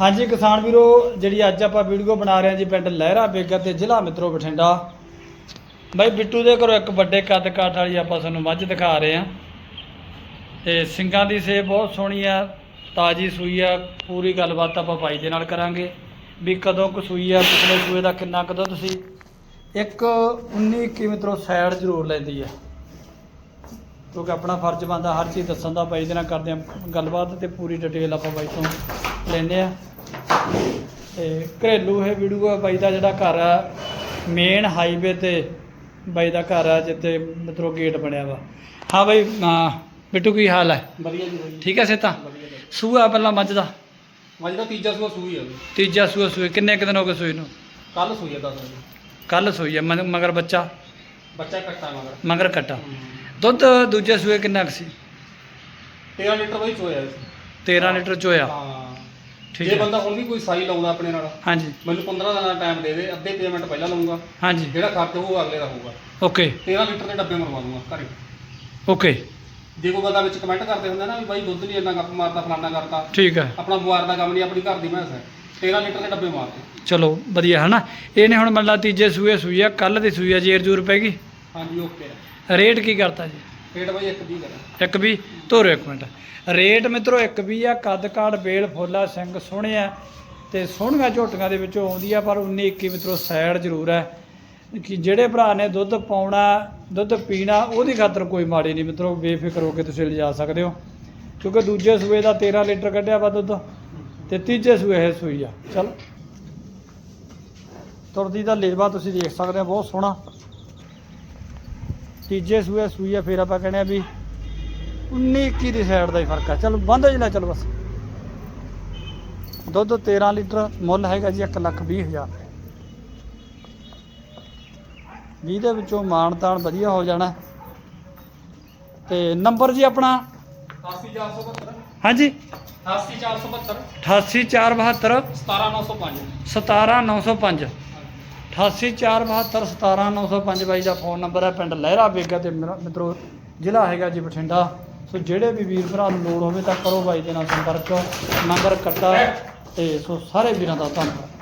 ਹਾਂਜੀ ਕਿਸਾਨ ਵੀਰੋ, ਜਿਹੜੀ ਅੱਜ ਆਪਾਂ ਵੀਡੀਓ ਬਣਾ ਰਹੇ ਹਾਂ ਜੀ ਪਿੰਡ ਲਹਿਰਾ ਬੇਗਾ ਤੇ ਜ਼ਿਲ੍ਹਾ ਮਿੱਤਰੋ ਬਠਿੰਡਾ। ਬਾਈ ਬਿੱਟੂ ਦੇ ਘਰੋਂ ਇੱਕ ਵੱਡੇ ਕੱਦ ਕਾਠ ਵਾਲੀ ਆਪਾਂ ਤੁਹਾਨੂੰ ਮੱਝ ਦਿਖਾ ਰਹੇ ਹਾਂ। ਤੇ ਸਿੰਘਾਂ ਦੀ ਸੇਬ ਬਹੁਤ ਸੋਹਣੀ ਆ, ਤਾਜੀ ਸੂਈ ਆ, ਪੂਰੀ ਗੱਲਬਾਤ ਆਪਾਂ ਭਾਈ ਦੇ ਨਾਲ ਕਰਾਂਗੇ। ਵੀ ਕਦੋਂ ਕੁ ਸੂਈ ਆ, ਪਿਛਲੇ ਸੂਏ ਦਾ ਕਿੰਨਾ ਕਦੋਂ ਤੁਸੀਂ ਇੱਕ 19 21 ਮਿੱਤਰੋ, ਸਾਈਡ ਜ਼ਰੂਰ ਲੈਂਦੀ ਆ। ਕਿਉਂਕਿ ਆਪਣਾ ਫਰਜ਼ ਬਣਦਾ, ਹਰ ਚੀਜ਼ ਦੱਸਣ ਦਾ ਬਾਈ ਦੇ ਨਾਲ ਕਰਦੇ ਆ ਗੱਲਬਾਤ ਤੇ ਪੂਰੀ ਡਿਟੇਲ ਆਪਾਂ ਬਾਈ ਤੋਂ ਲੈਂਦੇ ਆ। ਤੇ ਘਰੇਲੂ ਇਹ ਵੀਡੀਓ ਆ ਬਾਈ ਦਾ ਜਿਹੜਾ ਘਰ ਆ ਮੇਨ ਹਾਈਵੇ ਤੇ ਬਾਈ ਦਾ ਘਰ ਆ ਜਿੱਥੇ ਮਤਲਬ ਗੇਟ ਬਣਿਆ ਵਾ। ਹਾਂ ਬਾਈ ਬਿੱਟੂ ਕੀ ਹਾਲ ਹੈ ਵਧੀਆ ਜੀ ਵਧੀਆ। ਠੀਕ ਹੈ ਸੇਤਾ ਵਧੀਆ ਸੂਆ ਪਹਿਲਾਂ ਮੱਝ ਦਾ? ਮੱਝ ਦਾ ਤੀਜਾ ਸੂਆ ਸੂਈ ਆ ਤੀਜਾ ਸੂਆ ਸੂਏ ਕਿੰਨੇ ਕੁ ਦਿਨ ਹੋ ਗਏ ਸੂਈ ਨੂੰ? ਕੱਲ ਸੂਈ ਆ 10 ਵਜੇ। ਕੱਲ ਸੂਈ ਮਨ- ਮਗਰ ਬੱਚਾ? ਬੱਚਾ ਕੱਟਾ ਮਗਰ। ਮਗਰ ਕੱਟਾ। ਦੁੱਧ ਦੂਜੇ ਸੂਏ ਕਿੰਨਾ ਕੁ ਸੀ? 13 ਲੀਟਰ ਵਈ ਚੋਇਆ ਸੀ। 13 ਲੀਟਰ ਚੋਇਆ? ਹਾਂ। ਠੀਕ ਜੇ ਹੈ। ਬੰਦਾ ਹੁਣ ਵੀ ਕੋਈ ਸਾਈ ਲਾਉਂਦਾ ਆਪਣੇ ਨਾਲ ਹਾਂਜੀ। ਮੈਨੂੰ 15 ਦਿਨਾਂ ਦਾ ਟਾਈਮ ਦੇ ਦੇ ਅੱਧੇ ਪੇਮੈਂਟ ਪਹਿਲਾਂ ਲਵਾਂਗਾ ਹਾਂਜੀ। ਜਿਹੜਾ ਖਰਚ ਹੋਊਗਾ ਅਗਲੇ ਦਾ ਹੋਊਗਾ। ਓਕੇ। 13 ਲੀਟਰ ਦੇ ਡੱਬੇ ਮਰਵਾ ਦੂੰਗਾ ਘਰੇ। ਓਕੇ। ਜੇ ਕੋਈ ਬੰਦਾ ਵਿੱਚ ਕਮੈਂਟ ਕਰਦੇ ਹੁੰਦਾ ਨਾ ਵੀ ਬਾਈ ਦੁੱਧ ਨਹੀਂ ਇੰਨਾ ਗੱਪ ਮਾਰਦਾ ਫਲਾਨਾ ਕਰਤਾ। ਠੀਕ ਹੈ। ਆਪਣਾ ਬੁਆਰ ਦਾ ਕੰਮ ਨਹੀਂ ਆਪਣੀ ਘਰ ਦੀ ਭੈਂਸ ਹੈ। 13 ਲੀਟਰ ਦੇ ਡੱਬੇ ਮਾਰਦੇ ਚਲੋ ਵਧੀਆ ਹਨਾ ਇਹਨੇ ਹੁਣ ਮੰਨ ਲਾ ਤੀਜੇ ਸੂਏ ਸੂਈ ਆ ਕੱਲ ਦੀ ਸੂਈ ਆ ਜੇਰ ਜੂਰ ਪੈ ਗਈ। ਹਾਂਜੀ ਓਕੇ। ਰੇਟ ਕੀ ਕਰਤਾ ਜੀ? ਰੇਟ ਬਾਈ ਇੱਕ ਦੀ ਕਰਾਂ। ਇੱਕ ਵੀ ਧੋਰੋ ਇੱਕ ਮਿੰਟ। ਰੇਟ ਮਿੱਤਰੋ, ਇੱਕ ਵੀ ਆ, ਕੱਦ ਕਾੜ ਬੇਲ, ਫੋਲਾ, ਸਿੰਘ ਸੋਹਣੇ ਆ। ਤੇ ਸੋਹਣੀਆਂ ਝੋਟੀਆਂ ਦੇ ਵਿੱਚੋਂ ਆਉਂਦੀ ਆ, ਪਰ 19 21 ਮਿੱਤਰੋ, ਸਾਈਡ ਜ਼ਰੂਰ ਹੈ ਕਿ ਜਿਹੜੇ ਭਰਾ ਨੇ ਦੁੱਧ ਪਾਉਣਾ, ਦੁੱਧ ਪੀਣਾ, ਉਹਦੀ ਖਾਤਰ ਕੋਈ ਮਾੜੀ ਨਹੀਂ ਮਿੱਤਰੋ, ਬੇਫਿਕਰ ਹੋ ਕੇ ਤੁਸੀਂ ਲਿਜਾ ਸਕਦੇ ਹੋ। ਕਿਉਂਕਿ ਦੂਜੇ ਸੂਏ ਦਾ 13 ਲੀਟਰ ਕੱਢਿਆ ਵਾ ਦੁੱਧ, ਤੇ ਤੀਜੇ ਸੂਏ ਇਹ ਸੂਈ ਆ। ਚਲ। ਤੁਰਦੀ ਦਾ ਲੇਵਾ ਤੁਸੀਂ ਦੇਖ ਸਕਦੇ ਹੋ, ਬਹੁਤ ਸੋਹਣਾ। ਤੀਜੇ ਸੂਏ ਸੂਈ ਆ ਫਿਰ ਆਪਾਂ ਕਹਿੰਦੇ ਆ ਵੀ 19 21 ਦੀ ਸਾਈਡ ਦਾ ਹੀ ਫ਼ਰਕ ਆ। ਚਲੋ ਬੰਦ ਹੋ ਜਲਾ ਚਲੋ ਬਸ। ਦੁੱਧ 13 ਲੀਟਰ ਮੁੱਲ ਹੈਗਾ ਜੀ 1 ਲੱਖ 20 ਹਜ਼ਾਰ। 20 ਦੇ ਵਿੱਚੋਂ ਮਾਣ ਤਾਣ ਵਧੀਆ ਹੋ ਜਾਣਾ। ਤੇ ਨੰਬਰ ਜੀ ਆਪਣਾ? 80472 ਹਾਂਜੀ? 80472 88472 17905 17905 88472 17905 ਬਾਈ ਦਾ ਫੋਨ ਨੰਬਰ ਹੈ, ਪਿੰਡ ਲਹਿਰਾ ਬੇਗਾ ਤੇ ਮੇਰਾ ਮਿੱਤਰੋ ਜ਼ਿਲ੍ਹਾ ਹੈਗਾ ਜੀ ਬਠਿੰਡਾ। ਸੋ ਜਿਹੜੇ ਵੀ ਵੀਰ ਭਰਾ ਨੂੰ ਲੋੜ ਹੋਵੇ ਤਾਂ ਕਰੋ ਬਾਈ ਦੇ ਨਾਲ ਸੰਪਰਕ, ਨੰਬਰ ਕੱਟਾ ਤੇ ਸੋ ਸਾਰੇ ਵੀਰਾਂ ਦਾ ਧੰਨਵਾਦ।